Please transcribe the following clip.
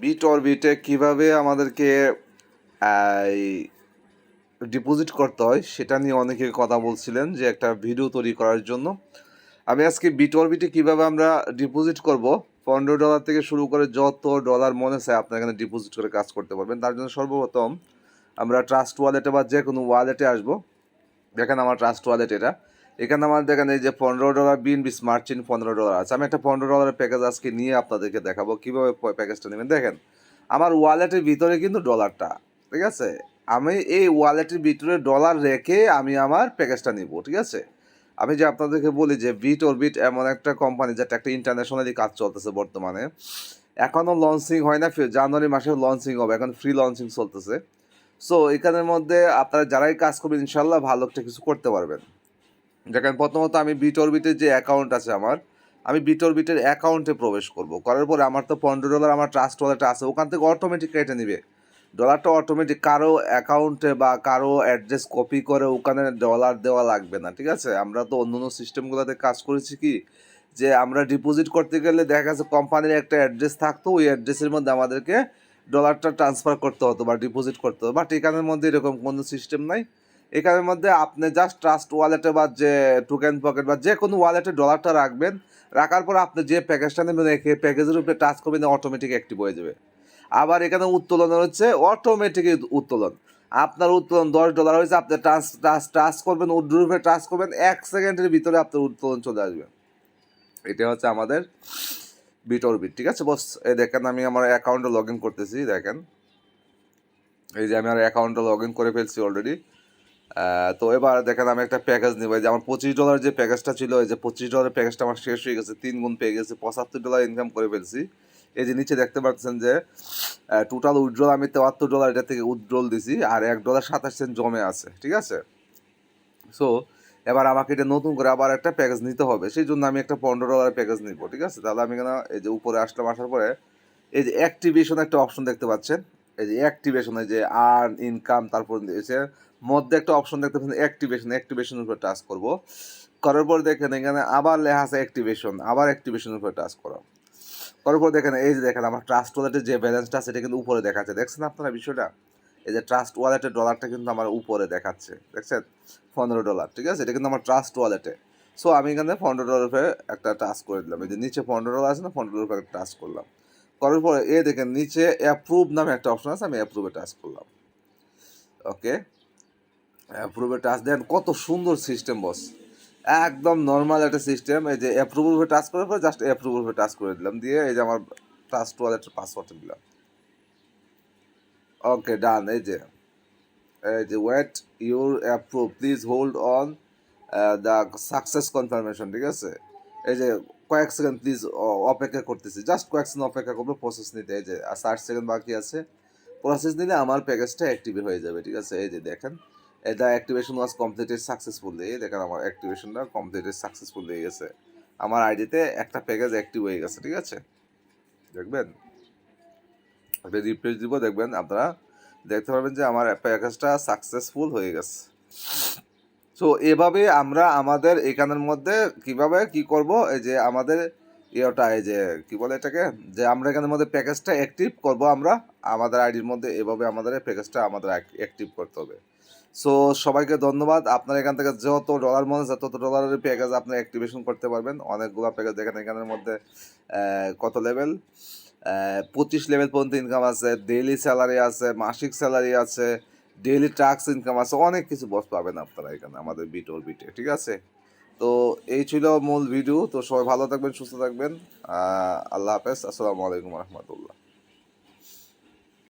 Bit অরবিটে কীভাবে আমাদেরকে deposit করতে হয়, সেটা নিয়ে অনেকে কথা বলছিলেন যে একটা ভিডিও তৈরি করার জন্য। আমি আজকে বিট অরবিটে কীভাবে আমরা ডিপোজিট করব, পনেরো ডলার থেকে শুরু করে যত ডলার মনে চায় আপনার এখানে ডিপোজিট করে কাজ করতে পারবেন। তার জন্য সর্বপ্রথম আমরা ট্রাস্ট ওয়ালেটে বা যে কোনো ওয়ালেটে আসব। দেখেন আমার ট্রাস্ট ওয়ালেট এটা। এখানে আমার দেখেন এই যে পনেরো ডলার বিএনবি স্মার্ট চিন পনেরো ডলার আছে। আমি একটা পনেরো ডলারের প্যাকেজ আজকে নিয়ে আপনাদেরকে দেখাবো কীভাবে প্যাকেজটা নেবেন। দেখেন, আমার ওয়ালেটের ভিতরে কিন্তু ডলারটা, ঠিক আছে? আমি এই ওয়ালেটের ভিতরে ডলার রেখে আমি আমার প্যাকেজটা নিব, ঠিক আছে? আমি যে আপনাদেরকে বলি যে বিট ওর বিট এমন একটা কোম্পানি যেটা একটা ইন্টারন্যাশনালি কাজ চলতেছে বর্তমানে এখনও লঞ্চিং হয় না জানুয়ারি মাসে লঞ্চিং হবে, এখন ফ্রি লঞ্চিং চলতেছে। সো এখানের মধ্যে আপনারা যারাই কাজ করবেন ইনশাল্লাহ ভালো একটা কিছু করতে পারবেন। দেখেন, প্রথমত আমি বিট অরবিটের যে অ্যাকাউন্ট আছে আমার, আমি বিট অরবিটের অ্যাকাউন্টে প্রবেশ করব। করার পরে আমার তো পনেরো ডলার আমার ট্রাস্ট ওয়ালেটে আছে, ওখান থেকে অটোমেটিক কেটে নিবে। ডলারটা অটোমেটিক কারও অ্যাকাউন্টে বা কারও অ্যাড্রেস কপি করে ওখানে ডলার দেওয়া লাগবে না, ঠিক আছে? আমরা তো অন্য অন্য সিস্টেমগুলোতে কাজ করেছি কি? যে আমরা ডিপোজিট করতে গেলে দেখা গেছে কোম্পানির একটা অ্যাড্রেস থাকতো, ওই অ্যাড্রেসের মধ্যে আমাদেরকে ডলারটা ট্রান্সফার করতে হতো বা ডিপোজিট করতে হতো। বাট এখানের মধ্যে এরকম কোনো সিস্টেম নাই। এখানের মধ্যে আপনি জাস্ট ট্রাস্ট ওয়ালেটে বা যে টোকেন পকেট বা যে কোনো ওয়ালেটে ডলারটা রাখবেন, রাখার পর আপনি যে প্যাকেজটা নেবেন প্যাকেজের উপরে টাচ করবেন অটোমেটিক অ্যাক্টিভ হয়ে যাবে। আবার এখানে উত্তোলন হচ্ছে অটোমেটিক উত্তোলন। আপনার উত্তোলন দশ ডলার হয়েছে, আপনি টাচ টাচ টাচ করবেন উড্রুপে টাচ করবেন, এক সেকেন্ডের ভিতরে আপনার উত্তোলন চলে আসবে। এটা হচ্ছে আমাদের বিট ওর বিট, ঠিক আছে বস এই দেখেন আমি আমার অ্যাকাউন্টে লগ ইন করতেছি, দেখেন। এই যে আমি আমার অ্যাকাউন্টে লগ ইন করে ফেলছি অলরেডি তো এবার দেখেন আমি একটা প্যাকেজ নিব। যে আমার পঁচিশ ডলার যে প্যাকেজটা ছিল, এই যে পঁচিশ ডলারের প্যাকেজটা আমার শেষ হয়ে গেছে, তিন গুণ পেয়ে গেছে, পঁচাত্তর ডলার ইনকাম করে ফেলছি। এই যে নিচে দেখতে পাচ্ছেন যে টোটাল উইথড্রল আমি তেয়াত্তর ডলার এটা থেকে উইথড্রল দিছি, আর এক ডলার সাতাশ সেন্ট জমে আছে, ঠিক আছে? সো এবার আমাকে এটা নতুন করে আবার একটা প্যাকেজ নিতে হবে, সেই জন্য আমি একটা পনেরো ডলার প্যাকেজ নিব, ঠিক আছে? তাহলে আমি কেন, এই যে উপরে আসলাম, আসার পরে, এই যে অ্যাক্টিভেশন একটা অপশন দেখতে পাচ্ছেন। এই যে অ্যাক্টিভেশন এই যে আর্ন ইনকাম তারপর দিয়েছে মধ্যে একটা অপশন দেখতে পাচ্ছেন অ্যাক্টিভেশন অ্যাক্টিভেশনের উপরে টাচ করব। করার পর দেখেন এখানে আবার লেখা আছে অ্যাক্টিভেশন আবার অ্যাক্টিভেশনের উপরে টাচ করো। করার পর দেখেন, এই যে দেখেন আমার ট্রাস্ট ওয়ালেটের যে ব্যালেন্সটা আছে, এটা কিন্তু উপরে দেখাচ্ছে। দেখছেন আপনারা বিষয়টা? এই যে ট্রাস্ট ওয়ালেটের ডলারটা কিন্তু আমার উপরে দেখাচ্ছে। দেখছেন? পনেরো ডলার ঠিক আছে? এটা কিন্তু আমার ট্রাস্ট ওয়ালেটে সো আমি এখানে পনেরো ডলার উপরে একটা টাচ করে দিলাম। এই যে নিচে পনেরো ডলার আছে না, পনেরো ডলার উপরে টাচ করলাম। করার পরে এ দেখেন, নিচে অ্যাপ্রুভ নামে একটা অপশন আছে, আমি অ্যাপ্রুভে টাচ করলাম। ওকে অ্যাপ্রুভে টাচ দেন কত সুন্দর সিস্টেম বস একদম নর্মাল একটা সিস্টেম এই যে অ্যাপ্রুভ টাচ করার পরে জাস্ট অ্যাপ্রুভ টাচ করে দিলাম। দিয়ে এই যে আমার ট্রাস্ট ওয়ালেটের পাসওয়ার্ডটা দিলাম। ওকে ডান এই যে। এই যে wait your approve please hold on the success confirmation ঠিক আছে? এই যে, কয়েক সেকেন্ড প্লিজ অপেক্ষা করতেছি। জাস্ট কয়েক সেকেন্ড অপেক্ষা করব প্রসেস নিতে। এই যে ষাট সেকেন্ড বাকি আছে। প্রসেস নিলে আমার প্যাকেজটা অ্যাক্টিভ হয়ে যাবে, ঠিক আছে? এই যে, দেখেন। এটা অ্যাক্টিভেশন ওয়াজ কমপ্লিটেড সাকসেসফুলি দেখেন আমার অ্যাক্টিভেশনটা কমপ্লিটেড সাকসেসফুল হয়ে গেছে। আমার আইডিতে একটা প্যাকেজ অ্যাক্টিভ হয়ে গেছে, ঠিক আছে? দেখবেন? এটা রিপ্লেস দিব, দেখবেন আপনারা দেখতে পারবেন যে আমার প্যাকেজটা সাকসেসফুল হয়ে গেছে। সো এভাবে আমরা আমাদের এখানের মধ্যে কীভাবে কি করব? এই যে আমাদের ইয়েটা, এই যে কি বলে এটাকে? যে আমরা এখানের মধ্যে প্যাকেজটা অ্যাক্টিভ করব আমরা, আমাদের আইডির মধ্যে এভাবে আমাদের প্যাকেজটা আমাদের অ্যাক্টিভ করতে হবে। সো সবাইকে ধন্যবাদ। আপনার এখান থেকে যত ডলার মনে হয় তত ডলারের প্যাকেজ আপনি অ্যাক্টিভেশন করতে পারবেন। অনেকগুলো প্যাকেজ দেখেন, এখানের মধ্যে কত লেভেল পঁচিশ লেভেল পর্যন্ত ইনকাম আছে ডেইলি স্যালারি আছে, মাসিক স্যালারি আছে ডেইলি ট্যাক্স ইনকাম আছে, অনেক কিছু বস পাবেন আপনারা এখানে, আমাদের বিট ওর বিটে ঠিক আছে? তো, এই ছিল মূল ভিডিও তো, সবাই ভালো থাকবেন, সুস্থ থাকবেন। আল্লাহ হাফেজ। আসসালামু আলাইকুম রহমতুল্লাহ।